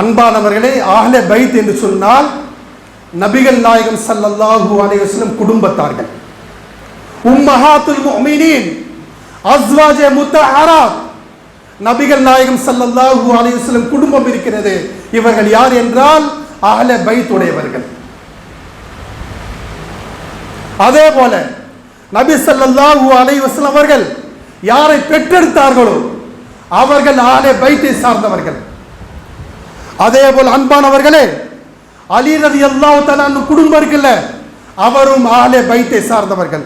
அன்பானவர்களே ஆஹ்லே பைத் என்று சொன்னால் நபிகள் நாயகம் ஸல்லல்லாஹு அலைஹி குடும்பத்தார்கள். உம்மஹாத்துல் முஃமினீன் அஸ்வாஜ முத்தஹராத் நபிகள் நாயகம் ஸல்லல்லாஹு அலைஹி குடும்பம் இருக்கிறது. இவர்கள் யார் என்றால் அஹ்லே பைத் உடையவர்கள் அதே போல நபி ஸல்லல்லாஹு அலைஹி அவர்கள் யாரை பெற்றெடுத்தார்களோ அவர்கள் ஆலே பைத்தை சார்ந்தவர்கள். அதே போல் அன்பானவர்களே அலி ரலியல்லாஹு தஆலா குடும்பம் இருக்குல்ல அவரும் ஆலே பைத்தை சார்ந்தவர்கள்.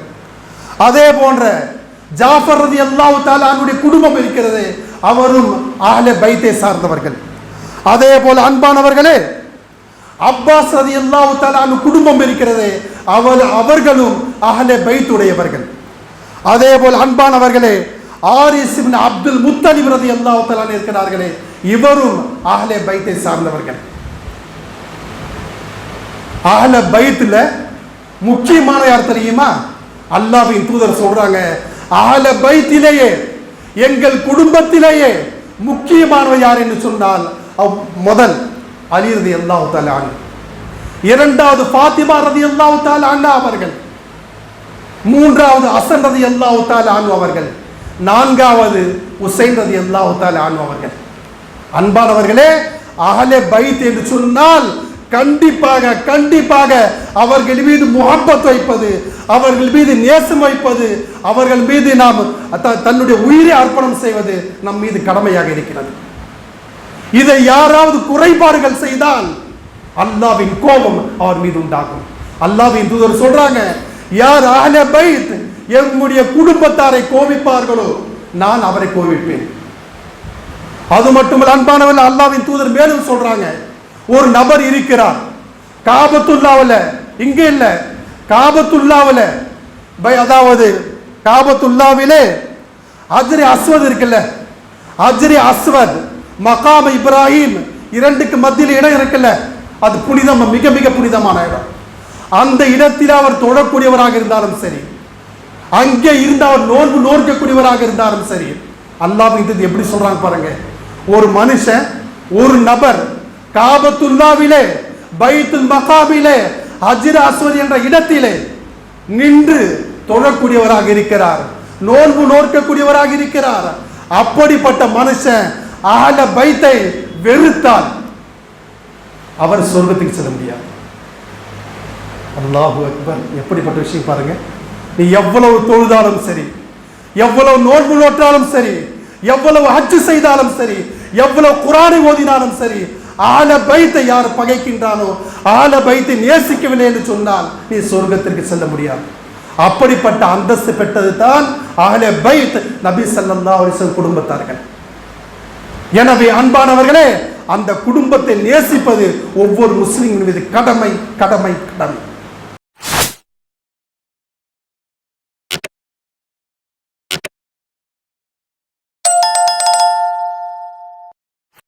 அதே போன்ற ஜாஃபர் ரதி தஆலா தாலானுடைய குடும்பம் இருக்கிறது அவரும் ஆலே பைத்தை சார்ந்தவர்கள். அதே போல் அன்பானவர்களே அப்பாஸ் ரதி தஆலா அன்ஹு குடும்பம் இருக்கிறது அவர் அவர்களும் அஹலே பைத்துடையவர்கள். அதே போல் அன்பானவர்களே ஆரிஸ் அப்துல் முத்தலிப் ரதி தஆலா அன்ஹு இருக்கிறார்களே இவரும் அஹ்லே பைத்தை சார்ந்தவர்கள். அஹ்ல பைத்துல முக்கியமான யார் தெரியுமா? அல்லாவின் தூதர் சொல்றாங்க அஹ்ல பைத்திலேயே எங்கள் குடும்பத்திலேயே முக்கியமானவர் யார்? என்று சொன்னால் அவ் முதல் அலிரதி அல்லாஹு தாலான் இரண்டாவது பாத்திமா ரதி அல்லாஹு தாலான் அவர்கள். மூன்றாவது அசன் ரதி அல்லாஹு தாலான் அவர்கள். நான்காவது உசைன் ரதி அல்லாஹு தாலான் அவர்கள். அன்பானவர்களே அகலே பைத் என்று சொன்னால் கண்டிப்பாக கண்டிப்பாக அவர்கள் மீது முகப்பத் வைப்பது அவர்கள் மீது நேசம் வைப்பது அவர்கள் மீது நாம் தன்னுடைய உயிரை அர்ப்பணம் செய்வது நம் மீது கடமையாக இருக்கிறது. இதை யாராவது குறைபாடுகள் செய்தால் அல்லாவின் கோபம் அவர் மீது உண்டாகும். அல்லாவின் தூதர் சொல்றாங்க யார் அஹ்ல பைத் எம்முடைய குடும்பத்தாரை கோபிப்பார்களோ நான் அவரை கோபிப்பேன். அது மட்டுமல்ல அன்பானவன் அல்லாவின் தூதர் மேலும் சொல்றாங்க. ஒரு நபர் இருக்கிறார். காபத்துல்லாவில் இங்க இல்ல. காபத்துல்லாவில் பை அதாவது காபத்துல்லாவிலே அஜ்ரி அஸ்வத் இருக்குல்ல. அஜ்ரி அஸ்வத் மகாம இப்ராஹிம் இரண்டுக்கு மத்தியில் இடம் இருக்குல்ல. அது புனிதம் மிக மிக புனிதமான இடம். அந்த இடத்தில் அவர் தொழக்கூடியவராக இருந்தாலும் சரி அங்கே இருந்து அவர் நோன்பு நோர்க்கக்கூடியவராக இருந்தாலும் சரி அல்லாஹ் இது எப்படி சொல்றாங்க பாருங்க. ஒரு மனுஷன் ஒரு நபர் காபத்துல்லாவிலே பைத்துல் மகாபிலே ஹஜ்ர அஸ்வர் என்ற இடத்திலே நின்று தொழக்கூடியவராக இருக்கிறார். நோன்பு நோர்க்கக்கூடியவராக இருக்கிறார். அப்படிப்பட்ட மனுஷன் அகல பைத்தை வெறுத்தால் அவர் சொர்க்கத்துக்கு செல்ல முடியாது. அல்லாஹு அக்பர் எப்படிப்பட்ட விஷயம் பாருங்க. நீ எவ்வளவு தொழுதாலும் சரி எவ்வளவு நோன்பு நோற்றாலும் சரி எவ்வளவு ஹஜ்ஜு செய்தாலும் சரி எவ்வளவு குரானை ஓதினாலும் சரி ஆல பைத்தை யார் பகைக்கின்றானோ ஆல பைத்தை நேசிக்கவில்லை என்று சொன்னால் நீ சொர்க்கத்திற்கு செல்ல முடியாது. அப்படிப்பட்ட அந்தஸ்து பெற்றது தான் ஆல பைத் நபி ஸல்லல்லாஹு அலைஹி குடும்பத்தார்கள். எனவே அன்பானவர்களே அந்த குடும்பத்தை நேசிப்பது ஒவ்வொரு முஸ்லிமின் மீது கடமை கடமை கடமை.